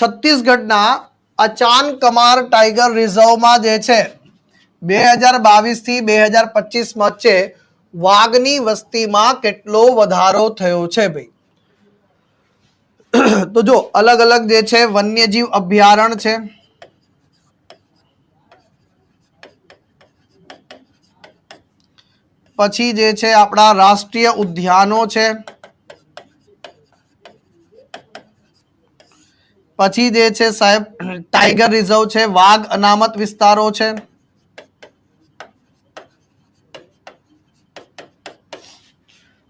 છત્તીસગઢના અચાન કમાર ટાઈગર રિઝર્વમાં જે છે, બે હજાર બાવીસથી બે હજાર પચીસ વચ્ચે વાઘની વસ્તીમાં કેટલો વધારો થયો છે ભાઈ? તો જો, અલગ અલગ જે છે, વન્યજીવ અભયારણ્ય છે. પછી જે છે, આપણા રાષ્ટ્રીય ઉદ્યાનો છે. પછી જે છે સાહેબ, ટાઈગર રિઝર્વ છે, વાઘ અનામત વિસ્તારો છે.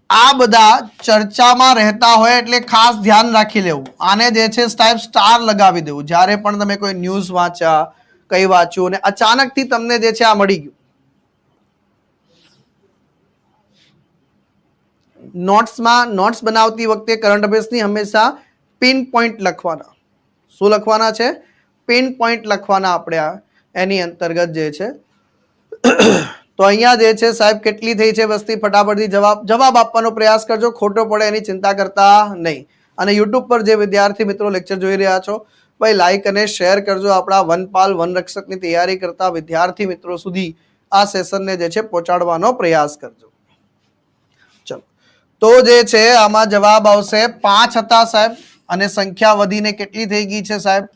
આ બધા ચર્ચામાં રહેતા હોય એટલે ખાસ ધ્યાન રાખી લેવું. આને જે છે સાહેબ, સ્ટાર લગાવી દેવું. જ્યારે પણ તમે કોઈ ન્યૂઝ વાંચ્યા, કઈ વાંચ્યું અને અચાનકથી તમને જે છે આ મળી ગયું. નોટ્સમાં, નોટ્સ બનાવતી વખતે કરંટ અફેર્સની હંમેશા પિન પોઈન્ટ લખવાના. શું લખવાના છે? પિન પોઈન્ટ લખવાના આપણે એની અંતર્ગત જે છે. તો અહીંયા જે છે, સાહેબ, કેટલી થઈ છે વસ્તી? ફટાફટથી જવાબ જવાબ આપવાનો પ્રયાસ કરજો. ખોટો પડે એની ચિંતા કરતા નહીં. અને યુટ્યુબ પર જે વિદ્યાર્થી મિત્રો લેક્ચર જોઈ રહ્યા છો, ભાઈ લાઈક અને શેર કરજો આપણા વનપાલ વનરક્ષકની તૈયારી કરતા વિદ્યાર્થી મિત્રો સુધી આ સેશનને જે છે, પહોંચાડવાનો પ્રયાસ કરજો. ચલો. તો જે છે, આમાં જવાબ આવશે પાંચ હતા સાહેબ. અને સંખ્યા વધીને કેટલી થઈ ગઈ છે સાહેબ?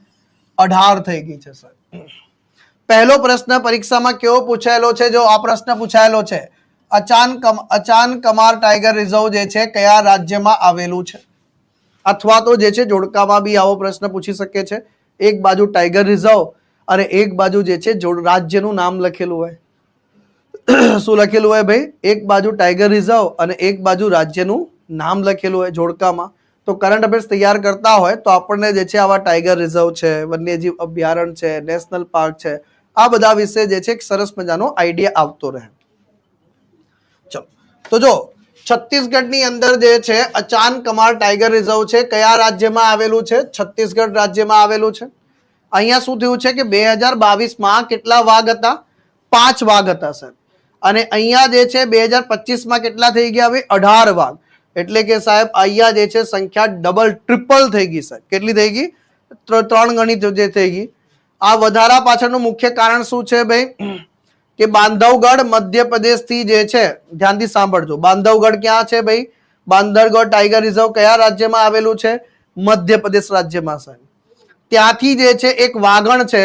અઢાર થઈ ગઈ છે સાહેબ. પહેલો પ્રશ્ન પરીક્ષામાં કેવો પૂછાયેલો છે? જો આ પ્રશ્ન પૂછાયેલો છે અચાન કમ અચાન કમાર ટાઈગર રિઝર્વ જે છે, કયા રાજ્યમાં આવેલું છે? અથવા તો જે છે, જોડકામાં બી આવો પ્રશ્ન પૂછી શકે છે. એક બાજુ ટાઈગર રિઝર્વ અને એક બાજુ જે છે રાજ્યનું નામ લખેલું હોય. શું લખેલું હોય ભાઈ? એક બાજુ ટાઈગર રિઝર્વ અને એક બાજુ રાજ્યનું નામ લખેલું હોય જોડકામાં. તો કરંટ અફેર્સ તૈયાર કરતા હોય તો આપણને જે છે આવા ટાઈગર રિઝર્વ છે, વન્યજીવ અભયારણ્ય છે નેશનલ પાર્ક છે, આ બધા વિશે જે છે એક સરસ મજાનો આઈડિયા આવતો રહે. ચલો, તો જો, છત્તીસગઢની અંદર જે છે અચાન કમાર ટાઈગર રિઝર્વ છે, કયા રાજ્યમાં આવેલું છે? છત્તીસગઢ રાજ્યમાં આવેલું છે. અહીંયા શું થયું છે કે બે હજાર બાવીસમાં કેટલા વાઘ હતા? પાંચ વાઘ હતા, સર. અને અહીંયા જે છે બે હજાર પચીસમાં કેટલા થઈ ગયા? હવે અઢાર વાઘ. એટલે કે સાહેબ, અહીંયા જે છે સંખ્યા ડબલ ટ્રિપલ થઈ ગઈ, સાહેબ. કેટલી થઈ ગઈ? ત્રણ ગણી જે થઈ ગઈ. આ વધારા પાછળનું મુખ્ય કારણ શું છે ભાઈ? કે બાંધવગઢ મધ્યપ્રદેશથી જે છે, ધ્યાનથી સાંભળજો. બાંધવગઢ ક્યાં છે ભાઈ? બાંધવગઢ ટાઈગર રિઝર્વ કયા રાજ્યમાં આવેલું છે? મધ્યપ્રદેશ રાજ્યમાં, સાહેબ. ત્યાંથી જે છે એક વાગણ છે,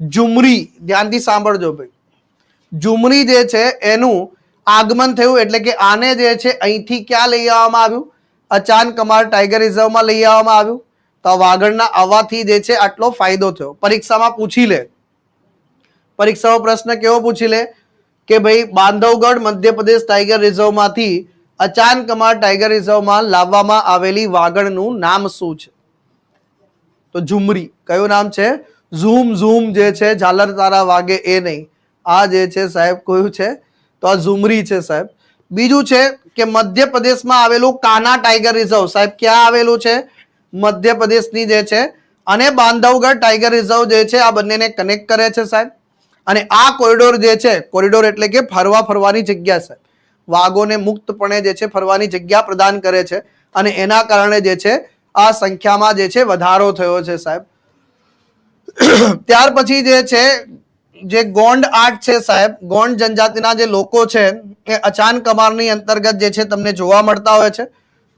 ઝુમરી. ધ્યાનથી સાંભળજો ભાઈ. ઝુમરી જે છે, એનું આગમન થયું એટલે કે આને જે છે અહીંથી ક્યાં લઈ આવવામાં આવ્યું? અચાન કમાર ટાઈગર રિઝર્વમાં લઈ આવવામાં આવ્યું. તો વાગણના આવવાથી જે છે આટલો ફાયદો થયો. પરીક્ષામાં પૂછી લે. પરીક્ષામાં પ્રશ્ન કેવો પૂછી લે? કે ભાઈ, બાંધવગઢ, મધ્યપ્રદેશ ટાઈગર રિઝર્વમાંથી અચાન કમાર ટાઈગર રિઝર્વમાં લાવવામાં આવેલી વાગડનું નામ શું છે? તો ઝુમરી. કયું નામ છે? ઝૂમ ઝૂમ જે છે ઝાલર તારા વાગે એ નહીં. આ જે છે સાહેબ, કયું છે? તો આ ઝુમરી છે સાહેબ. બીજું છે કે મધ્યપ્રદેશમાં આવેલું કાના ટાઈગર રિઝર્વ, સાહેબ, ક્યાં આવેલું છે? મધ્યપ્રદેશની જે છે અને બાંધવગઢ ટાઈગર રિઝર્વ જે છે, આ બંનેને કનેક્ટ કરે છે સાહેબ. અને આ કોરિડોર જે છે કોરિડોર એટલે કે ફરવા ફરવાની જગ્યા સાહેબ. વાઘોને મુક્તપણે જે છે ફરવાની જગ્યા પ્રદાન કરે છે અને એના કારણે જે છે આ સંખ્યામાં જે છે વધારો થયો છે સાહેબ. ત્યાર પછી જે છે જે ગોંડ આર્ટ છે સાહેબ, ગોંડ જનજાતિના જે લોકો છે, એ અચાન કમારની અંતર્ગત જે છે તમને જોવા મળતા હોય છે.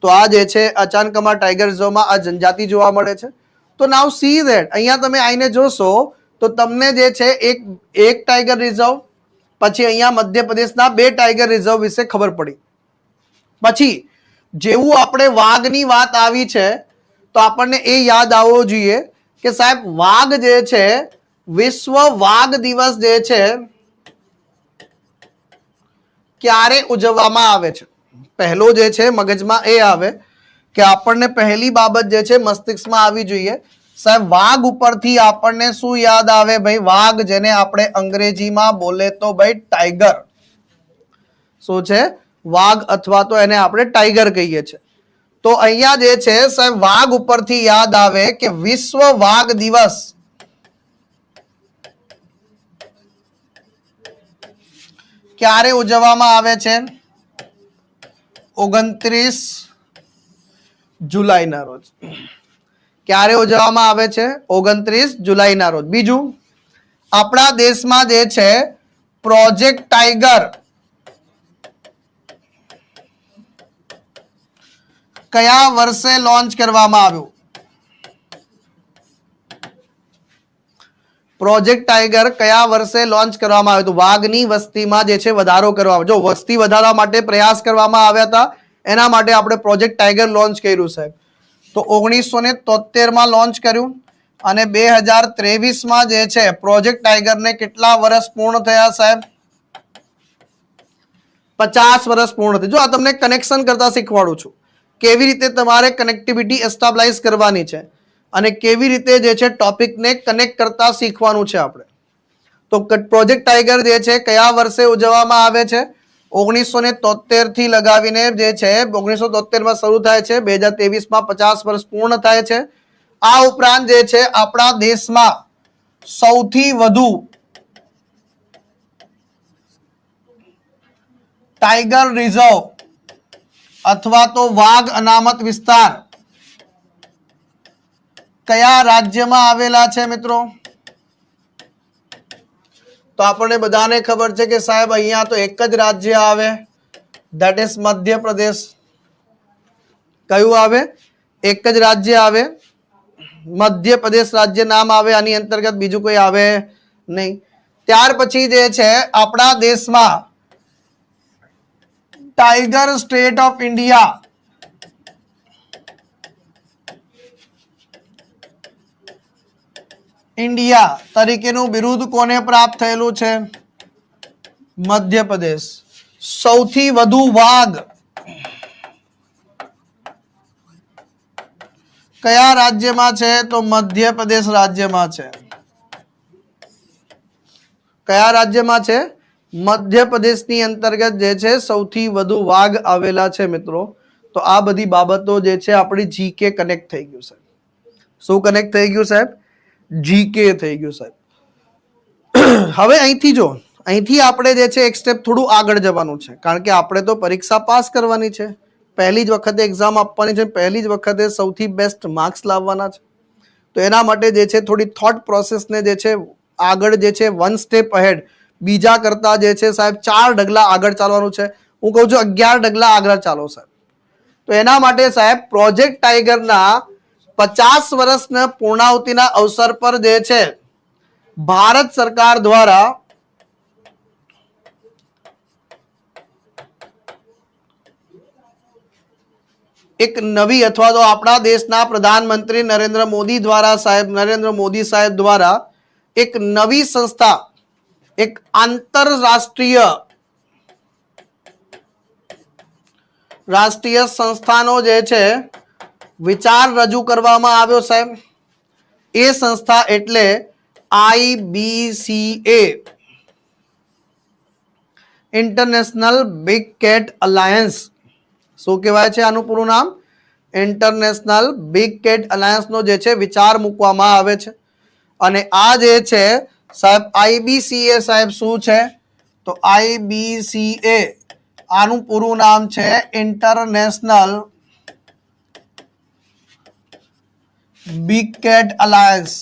તો આ જે છે, અચાન કમાર ટાઈગર રિઝર્વમાં આ જનજાતિ જોવા મળે છે. તો નાવ સી ધેટ અહીંયા તમે આવીને જોશો, તો તમને જે છે એક એક ટાઈગર રિઝર્વ, પછી અહીંયા મધ્યપ્રદેશના બે ટાઈગર રિઝર્વ વિશે ખબર પડી. પછી, જેવું આપણે વાઘની વાત આવી છે, તો આપણને એ યાદ આવવો જોઈએ કે સાહેબ, વાઘ જે છે વિશ્વ વાઘ દિવસ જે છે, ક્યારે ઉજવવામાં આવે છે? પહેલો જે છે, મગજમાં એ આવે કે આપણને પહેલી બાબત જે છે, મસ્તિષ્કમાં આવી જોઈએ. સાહેબ, વાઘ ઉપરથી આપણને શું યાદ આવે? ભાઈ, વાઘ જેને આપણે અંગ્રેજીમાં બોલે તો ભાઈ ટાઈગર. શું છે? વાઘ અથવા તો એને આપણે ટાઈગર કહીએ છીએ. તો અહીંયા જે છે, સાહેબ, વાઘ ઉપરથી યાદ આવે કે વિશ્વ વાઘ દિવસ ક્યારે ઉજવવામાં આવે છે? ઓગણત્રીસ જુલાઈના રોજ. ક્યારે ઉજવવામાં આવે છે? ઓગણત્રીસ જુલાઈના રોજ. બીજું, આપણા દેશમાં જે છે, પ્રોજેક્ટ ટાઈગર. કયા વર્ષે લોન્ચ કરવામાં આવ્યું? પ્રોજેક્ટ ટાઈગર કયા વર્ષે લોન્ચ કરવામાં આવ્યું હતું? વાઘની વસ્તીમાં જે છે વધારો કરવામાં જો વસ્તી વધારવા માટે પ્રયાસ કરવામાં આવ્યા હતા, એના માટે આપણે પ્રોજેક્ટ ટાઈગર લોન્ચ કર્યું સાહેબ તો ઓગણીસો ને તોતેરમાં લોન્ચ કર્યું અને બે હજાર ત્રેવીસમાં જે છે પ્રોજેક્ટ ટાઈગરને કેટલા વર્ષ પૂર્ણ થયા સાહેબ? પચાસ વર્ષ પૂર્ણ થયા. જો આ તમને કનેક્શન કરતા શીખવાડું છું. કેવી રીતે તમારે કનેક્ટિવિટી એસ્ટાબ્લાઇઝ કરવાની છે? અને કેવી રીતે જે છે ટોપિકને કનેક્ટ કરતા શીખવાનું છે આપણે. તો પ્રોજેક્ટ ટાઈગર જે છે કયા વર્ષે ઉજવવામાં આવે છે? ઓગણીસો ને તોતેરથી લગાવીને જે છે ઓગણીસો તોતેરમાં શરૂ થાય છે, બે હજાર ત્રેવીસમાં પચાસ વર્ષ પૂર્ણ થાય છે. આ ઉપરાંત જે છે આપણા દેશમાં સૌથી વધુ ટાઈગર રિઝર્વ અથવા તો વાઘ અનામત વિસ્તાર કયા રાજ્યમાં આવેલા છે મિત્રો? તો આપણને બધાને ખબર છે કે સાહેબ, અહીંયા તો એક જ રાજ્ય આવે. That is Madhya Pradesh. કયું આવે? એક જ રાજ્ય આવે. મધ્યપ્રદેશ રાજ્ય નામ આવે, આની અંતર્ગત બીજું કોઈ આવે નહીં. ત્યાર પછી જે છે, આપણા દેશમાં tiger state of India India તરીકેનું બિરુદ કોને પ્રાપ્ત થયેલું છે? મધ્યપ્રદેશ. સૌથી વધુ વાઘ કયા રાજ્યમાં છે? તો મધ્યપ્રદેશ રાજ્યમાં છે. કયા રાજ્યમાં છે? મધ્યપ્રદેશની અંતર્ગત જે છે, સૌથી વધુ વાઘ આવેલા છે મિત્રો. તો આ બધી બાબતો જે છે, આપણી જીકે કનેક્ટ થઈ ગયું સાહેબ શું કનેક્ટ થઈ ગયું, સાહેબ? જીકે થઈ ગયું, સાહેબ. હવે અહીંથી જો, અહીંથી આપણે જે છે, એક સ્ટેપ થોડું આગળ જવાનું છે. કારણ કે આપણે તો પરીક્ષા પાસ કરવાની છે. પહેલી જ વખતે એક્ઝામ આપવાની છે. પહેલી જ વખતે સૌથી બેસ્ટ માર્ક્સ લાવવાના છે. તો એના માટે જે છે, થોડી થોટ પ્રોસેસને જે છે, આગળ જે છે વન સ્ટેપ અહેડ બીજા કરતા જે છે, સાહેબ, ચાર ડગલા આગળ ચાલવાનું છે. હું કહું છું, અગિયાર ડગલા આગળ ચાલો, સાહેબ. તો એના માટે સાહેબ પ્રોજેક્ટ ટાઈગરના પચાસ વર્ષના પૂર્ણાવતિના અવસર પર જે છે, ભારત સરકાર દ્વારા એક નવી અથવા તો આપણા દેશના પ્રધાનમંત્રી નરેન્દ્ર મોદી દ્વારા સાહેબ, નરેન્દ્ર મોદી સાહેબ દ્વારા એક નવી સંસ્થા, એક આંતરરાષ્ટ્રીય રાષ્ટ્રીય સંસ્થાનો જે છે વિચાર રજૂ કરવામાં આવ્યો, સાહેબ. એ સંસ્થા એટલે IBCA international big cat alliance શું કહેવાય છે આનું પૂરું નામ? ઇન્ટરનેશનલ બિગ કેટ અલાયન્સનો જે છે, વિચાર મૂકવામાં આવે છે. અને આ જે છે, સાહેબ આઈબીસીએ સાહેબ, શું છે? તો આઈબીસીએ આનું પૂરું નામ છે ઇન્ટરનેશનલ બિગ કેટ અલાયન્સ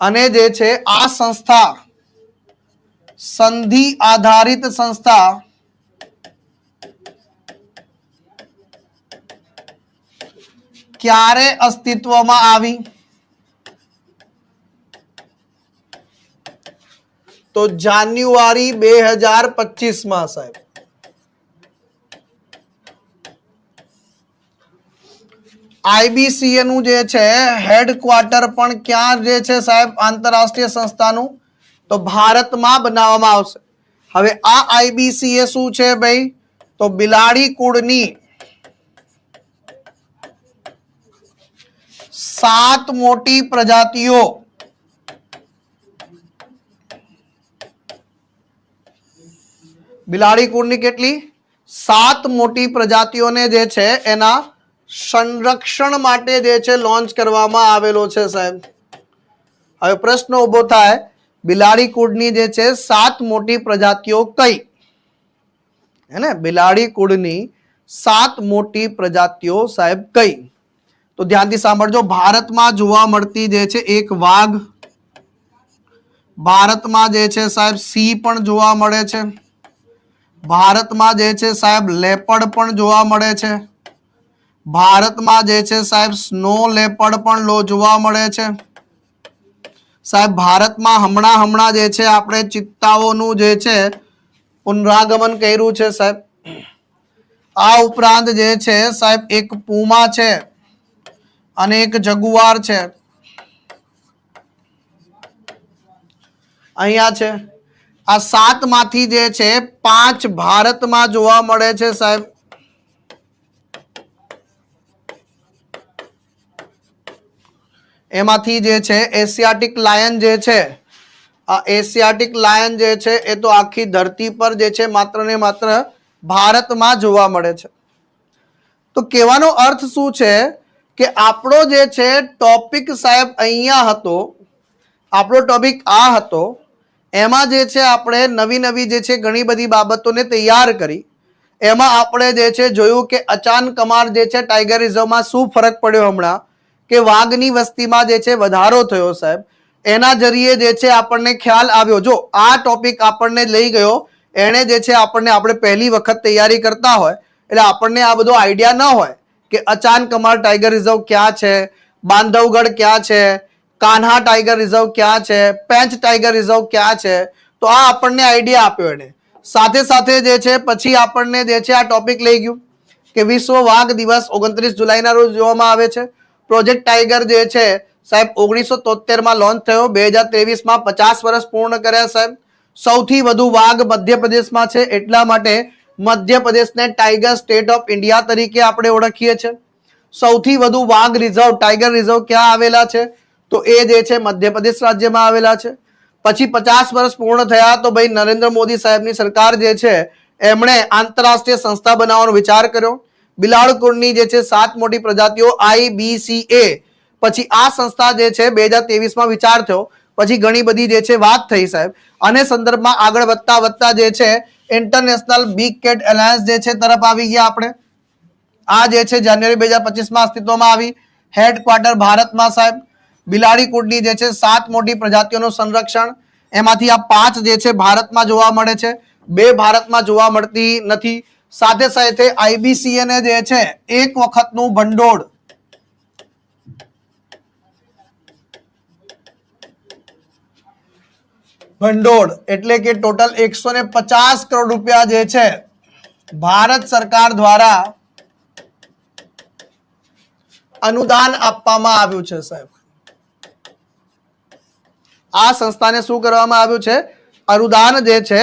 અને જે છે, આ સંસ્થા સંધિ આધારિત સંસ્થા ક્યારે અસ્તિત્વમાં આવી? તો જાન્યુઆરી બે હજાર પચીસમાં સાહેબ. આઈબીસીએ નું જે છે હેડક્વાર્ટર પણ ક્યાં જે છે સાહેબ, આંતરરાષ્ટ્રીય સંસ્થાનું, તો ભારતમાં બનાવવામાં આવશે. હવે આ આઈબીસીએ શું છે ભાઈ? તો બિલાડી કુળની સાત મોટી પ્રજાતિઓ બિલાડી કુળની કેટલી? સાત મોટી પ્રજાતિઓને જે છે એના સંરક્ષણ માટે જે છે લોન્ચ કરવામાં આવેલો છે, સાહેબ. હવે પ્રશ્ન ઊભો થાય બિલાડી કુળની જે છે સાત મોટી પ્રજાતિઓ કઈ? હે ને? બિલાડી કુળની સાત મોટી પ્રજાતિઓ, સાહેબ, કઈ? તો ધ્યાનથી સાંભળજો, ભારતમાં જોવા મળતી જે છે એક વાઘ, ભારતમાં જે છે સાહેબ સિંહ પણ જોવા મળે છે, ભારતમાં જે છે સાહેબ લેપડ પણ જોવા મળે છે. ભારતમાં જે છે સાહેબ સ્નો લેપડ પણ લો જોવા મળે છે. સાહેબ, ભારતમાં હમણાં હમણાં જે છે આપણે ચિત્તાઓનું જે છે પુનરાગમન કર્યું છે સાહેબ. આ ઉપરાંત જે છે સાહેબ, એક પૂમા છે અને એક જગુઆર છે. અહીંયા છે. આ સાતમાંથી જે છે પાંચ ભારતમાં જોવા મળે છે સાહેબ. એમાંથી જે છે એશિયાટિક લાયન જે છે, આ એશિયાટિક લાયન જે છે, એ તો આખી ધરતી પર જે છે, માત્ર ને માત્ર ભારતમાં જોવા મળે છે. તો કહેવાનો અર્થ શું છે કે આપણો જે છે ટોપિક સાહેબ અહીંયા હતો, આપણો ટોપિક આ હતો, એમાં જે છે, આપણે નવી નવી જે છે, ઘણી બધી બાબતોને તૈયાર કરી. એમાં આપણે જે છે, જોયું કે અચાન કમાર જે છે ટાઈગર રિઝર્વમાં શું ફરક પડ્યો હમણાં? કે વાઘની વસ્તીમાં જે છે વધારો થયો સાહેબ, એના જરીએ જે છે આપણને ખ્યાલ આવ્યો. જો આ ટોપિક આપણને લઈ ગયો, એણે જે છે આપણને આપણે પહેલી વખત તૈયારી કરતા હોય, એટલે આપણને આ બધો આઈડિયા ન હોય કે અચાન કમાર ટાઈગર રિઝર્વ ક્યાં છે, બાંધવગઢ ક્યાં છે, કાન્હા ટાઈગર રિઝર્વ ક્યાં છે, પેંચ ટાઈગર રિઝર્વ ક્યાં છે, તો આ આપણને આઈડિયા આપ્યો એને સાથે સાથે જે છે પછી આપણને જે છે આ ટોપિક લઈ ગયું કે વિશ્વ વાઘ દિવસ ઓગણત્રીસ જુલાઈના રોજ જોવામાં આવે છે. પ્રોજેક્ટ ટાઈગર જે છે, સાહેબ, ઓગણીસો તોતેરમાં લોન્ચ થયો. બે હજાર ત્રેવીસમાં પચાસ વર્ષ પૂર્ણ કર્યા, સાહેબ. સૌથી વધુ વાઘ મધ્યપ્રદેશમાં છે. એટલા માટે મધ્યપ્રદેશને ટાઈગર સ્ટેટ ઓફ ઇન્ડિયા તરીકે આપણે ઓળખીએ છીએ સૌથી વધુ વાઘ રિઝર્વ, ટાઈગર રિઝર્વ ક્યાં આવેલા છે? તો એ જે છે, મધ્યપ્રદેશ રાજ્યમાં આવેલા છે. પછી પચાસ વર્ષ પૂર્ણ થયા તો ભાઈ નરેન્દ્ર મોદી સાહેબની સરકાર જે છે, એમણે આંતરરાષ્ટ્રીય સંસ્થા બનાવવાનો વિચાર કર્યો. બિલાડકુળની જે છે સાત મોટી પ્રજાતિઓ આઈબીસીએ પછી આ સંસ્થા જે છે બે હજાર ત્રેવીસમાં વિચાર થયો. પછી ઘણી બધી જે છે વાત થઈ સાહેબ. અને સંદર્ભમાં આગળ વધતા વધતા જે છે ઇન્ટરનેશનલ બિગ કેટ એલાયન્સ જે છે તરફ આવી ગયા આપણે. આ જે છે જાન્યુઆરી બે હજાર પચીસમાં અસ્તિત્વમાં આવી. હેડક્વાર્ટર ભારતમાં સાહેબ. બિલાડી કુળની જે છે સાત મોટી પ્રજાતિઓનું સંરક્ષણ. એમાંથી આ પાંચ જે છે ભારતમાં જોવા મળે છે. બે ભારતમાં જોવા મળતી નથી. સાથે સાથે આઈબીસીએને જે છે, એક વખતનું ભંડોળ. ભંડોળ, એટલે કે ટોટલ એકસો ને પચાસ કરોડ રૂપિયા જે છે, ભારત સરકાર દ્વારા અનુદાન આપવામાં આવ્યું છે, સાહેબ. આ સંસ્થાને શું કરવામાં આવ્યું છે? અનુદાન જે છે,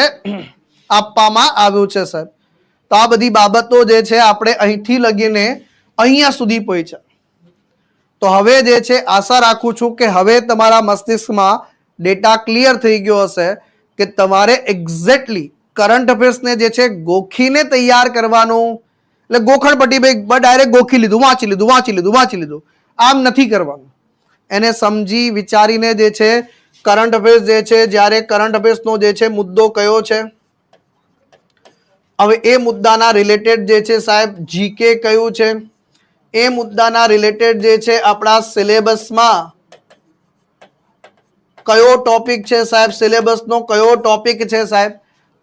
આપવામાં આવ્યું છે, સાહેબ. તો આ બધી બાબતો જે છે આપણે અહીંથી લગીને અહીંયા સુધી પહોંચ્યા. તો હવે જે છે, આશા રાખું છું કે હવે તમારા મસ્તિષ્કમાં ડેટા ક્લિયર થઈ ગયો હશે કે તમારે એક્ઝેક્ટલી કરંટ અફેર્સને જે છે, ગોખીને તૈયાર કરવાનું. એટલે ગોખણ પટ્ટી ભાઈ ડાયરેક્ટ ગોખી લીધું, વાંચી લીધું વાંચી લીધું વાંચી લીધું. આમ નથી કરવાનું. એને સમજી વિચારીને જે છે કરંટ અફેર્સ જે છે, જ્યારે કરંટ અફેર્સનો જે છે મુદ્દો કયો છે હવે એ મુદ્દાના રિલેટેડ જે છે સાહેબ જીકે કયું છે? એ મુદ્દાના રિલેટેડ જે છે આપણા સિલેબસમાં કયો ટોપિક છે સાહેબ? સિલેબસનો કયો ટોપિક છે સાહેબ?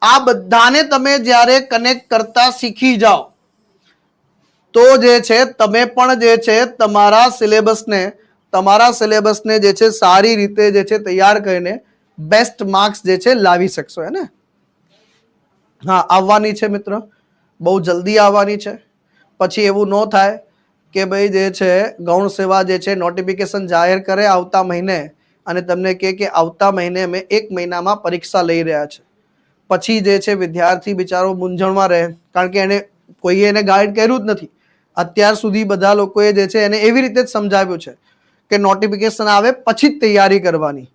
આ બધાને તમે જ્યારે કનેક્ટ કરતા શીખી જાઓ, તો જે છે, તમે પણ જે છે તમારા સિલેબસને તમારા સિલેબસને જે છે સારી રીતે જે છે તૈયાર કરીને બેસ્ટ માર્ક્સ જે છે લાવી શકશો, હે ને? હા, આવવાની છે મિત્ર. બહુ જલ્દી આવવાની છે. પછી એવું ન થાય કે ભાઈ જે છે, ગૌણ સેવા જે છે નોટિફિકેશન જાહેર કરે આવતા મહિને અને તમને કહે કે આવતા મહિને અમે એક મહિનામાં પરીક્ષા લઈ રહ્યા છે. પછી જે છે, વિદ્યાર્થી બિચારો મૂંઝવણમાં રહે. કારણ કે એને કોઈએ એને ગાઈડ કર્યું જ નથી. અત્યાર સુધી બધા લોકોએ જે છે, એને એવી રીતે જ સમજાવ્યું છે કે નોટિફિકેશન આવે પછી જ તૈયારી કરવાની.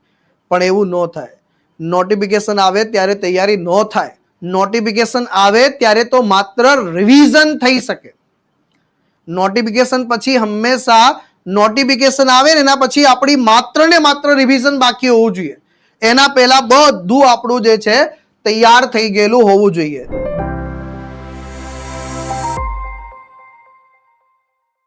પણ એવું ન થાય. નોટિફિકેશન આવે ત્યારે તૈયારી ન થાય. નોટિફિકેશન આવે ત્યારે તો માત્ર રિવિઝન થઈ શકે. નોટિફિકેશન પછી હંમેશા નોટિફિકેશન આવે ને એના પછી આપણી માત્ર ને માત્ર રિવિઝન બાકી હોવું જોઈએ. એના પહેલા બધું આપણું જે છે, તૈયાર થઈ ગયેલું હોવું જોઈએ.